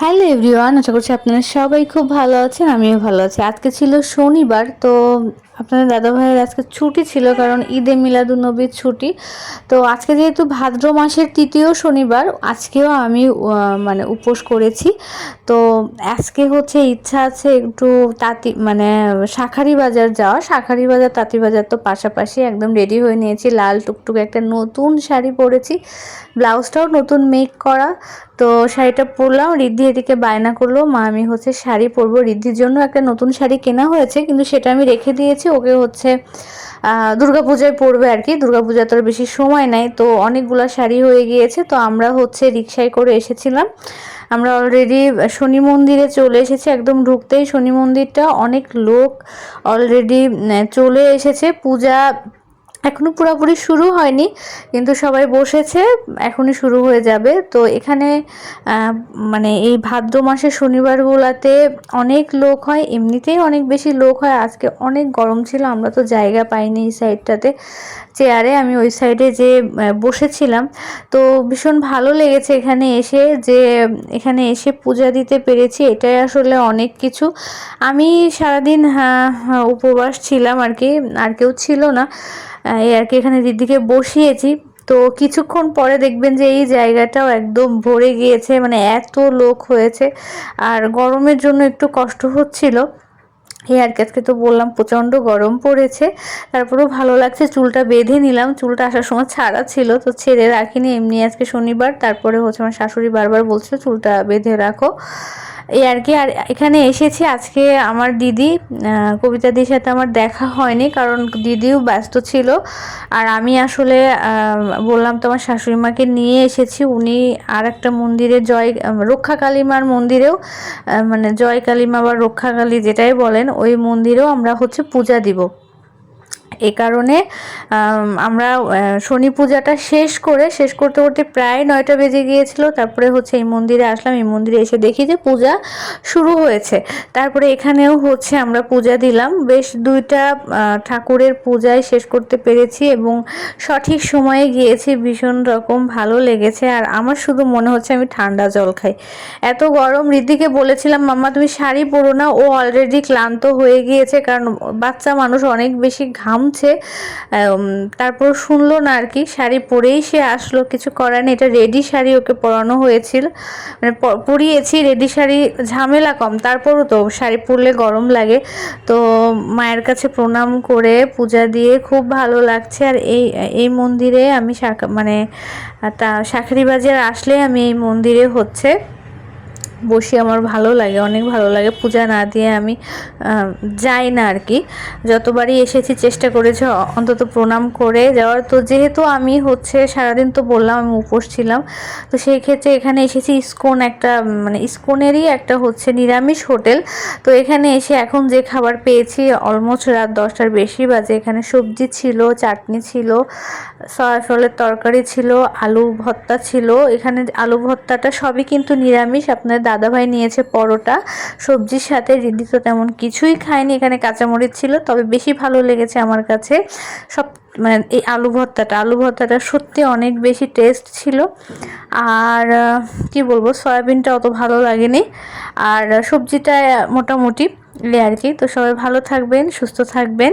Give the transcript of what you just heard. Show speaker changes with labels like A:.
A: Hello everyone আশা করছি আপনারা সবাই খুব ভালো আছেন, আমিও ভালো আছি। আজকে ছিল শনিবার, তো আপনাদের দাদা ভাইয়ের আজকে ছুটি ছিল, কারণ ঈদে মিলাদুন্নবীর ছুটি। তো আজকে যেহেতু ভাদ্র মাসের তৃতীয় শনিবার, আজকেও আমি মানে উপোস করেছি। তো আজকে হচ্ছে ইচ্ছা আছে একটু তাঁতি মানে শাঁখারি বাজার যাওয়া। শাঁখারি বাজার, তাঁতি বাজার তো পাশাপাশি একদম রেডি হয়ে নিয়েছি। লাল টুকটুক একটা নতুন শাড়ি পরেছি। ব্লাউজটাও নতুন মেক করা। তো শাড়িটা পরলাম, রিদ্ধি এদিকে বায়না করল, মা, আমি হচ্ছে শাড়ি পরবো। রিদ্ধির জন্য একটা নতুন শাড়ি কেনা হয়েছে, কিন্তু সেটা আমি রেখে দিয়েছি। ওকে হচ্ছে দুর্গাপূজায় পড়বে আর কি। দুর্গাপূজা তো বেশি সময় নাই, তো অনেকগুলো শাড়ি হয়ে গিয়েছে। তো আমরা হচ্ছে রিক্সায় করে এসেছিলাম। আমরা অলরেডি শনি মন্দিরে চলে এসেছি, একদম ঢুকতেই শনি মন্দিরটা অনেক লোক অলরেডি চলে এসেছে। পূজা এখনও পুরোপুরি শুরু হয়নি কিন্তু সবাই বসেছে এখনই শুরু হয়ে যাবে। তো এখানে মানে এই ভাদ্র মাসের শনিবারগুলোতে অনেক লোক হয় এমনিতেই অনেক বেশি লোক হয়। আজকে অনেক গরম ছিল আমরা তো জায়গা পাইনি এই সাইডটাতে। চেয়ারে আমি ওই সাইডে যে বসেছিলাম। তো ভীষণ ভালো লেগেছে এখানে এসে যে এখানে এসে পূজা দিতে পেরেছি এটাই আসলে অনেক কিছু। আমি সারাদিন হ্যাঁ, হ্যাঁ উপবাস ছিলাম আর কি আর কেউ ছিল না। এই আর কি এখানে দিদিকে বসিয়েছি। তো কিছুক্ষণ পরে দেখবেন যে এই জায়গাটাও একদম ভরে গিয়েছে মানে এত লোক হয়েছে। আর গরমের জন্য একটু কষ্ট হচ্ছিল। এই আর আজকে তো বললাম প্রচণ্ড গরম পড়েছে। তারপরেও ভালো লাগছে, চুলটা বেঁধে নিলাম। চুলটা আসার সময় ছাড়া ছিল, তো ছেড়ে রাখিনি। এমনি আজকে শনিবার, তারপরে হচ্ছে আমার শাশুড়ি বারবার বলছিল চুলটা বেঁধে রাখো। এই আর কি, আর এখানে এসেছি আজকে আমার দিদি কবিতা দিদির সাথে আমার দেখা হয়নি কারণ দিদিও ব্যস্ত ছিল। আর আমি আসলে বললাম তো আমার শাশুড়ি মাকে নিয়ে এসেছি, উনি আর একটা মন্দিরে জয়, রক্ষা কালীমার মন্দিরেও মানে জয় কালীমা বা রক্ষা কালী যেটাই বলেন, ওই মন্দিরেও আমরা হচ্ছে পূজা দিব। এ কারণে আমরা শনি পূজাটা শেষ করে, শেষ করতে করতে প্রায় নয়টা বেজে গিয়েছিল। তারপরে হচ্ছে এই মন্দিরে আসলাম। এই মন্দিরে এসে দেখি যে পূজা শুরু হয়েছে। তারপরে এখানেও হচ্ছে আমরা পূজা দিলাম। বেশ দুইটা ঠাকুরের পূজায় শেষ করতে পেরেছি এবং সঠিক সময়ে গিয়েছি। ভীষণ রকম ভালো লেগেছে। আর আমার শুধু মনে হচ্ছে আমি ঠান্ডা জল খাই। এত গরম, ঋদ্ধিকে বলেছিলাম, মাম্মা, তুমি শাড়ি পরো না। ও অলরেডি ক্লান্ত হয়ে গিয়েছে। কারণ বাচ্চা মানুষ অনেক বেশি ঘাম নামছে তারপর শুনলো না আর কি, শাড়ি পরেই সে আসলো, কিছু করার নেই, এটা রেডি শাড়ি ওকে পরানো হয়েছিল। মানে পরিয়েছি রেডি শাড়ি, ঝামেলা কম, তারপরও তো শাড়ি পরলে গরম লাগে। তো মায়ের কাছে প্রণাম করে পূজা দিয়ে খুব ভালো লাগছে, আর এই এই মন্দিরে আমি মানে তা শাঁখরি বাজার আসলে আমি এই মন্দিরে হচ্ছে। বসি আমার ভালো লাগে, অনেক ভালো লাগে। পূজা না দিয়ে আমি যাই না আর কি। যতবারই এসেছি, চেষ্টা করেছি অন্তত প্রণাম করে যাওয়ার। তো যেহেতু আমি হচ্ছে, সারাদিন তো বললাম, আমি উপোস ছিলাম। তো সেই ক্ষেত্রে এখানে এসেছি ইস্কন একটা মানে ইস্কনেরই একটা হচ্ছে নিরামিষ হোটেল। তো এখানে এসে এখন যে খাবার পেয়েছি, অলমোস্ট রাত দশটার বেশি বাজে। এখানে সবজি ছিল, চাটনি ছিল সয়া ফলের তরকারি ছিল, আলু ভর্তা ছিল। এখানে আলু ভর্তাটা সবই কিন্তু নিরামিষ। আপনার দাদাভাই নিয়েছে পরোটা। সবজির সাথে রিদি তো তেমন কিছুই খায়নি, এখানে কাঁচামরিচ ছিল, তবে বেশি ভালো লেগেছে আমার কাছে। সব মানে এই আলু ভর্তাটা আলু ভর্তাটা সত্যি অনেক বেশি টেস্ট ছিল। আর কি বলব, সয়াবিনটা অত ভালো লাগেনি। আর সবজিটা মোটামুটি আর কি। তো সবাই ভালো থাকবেন, সুস্থ থাকবেন।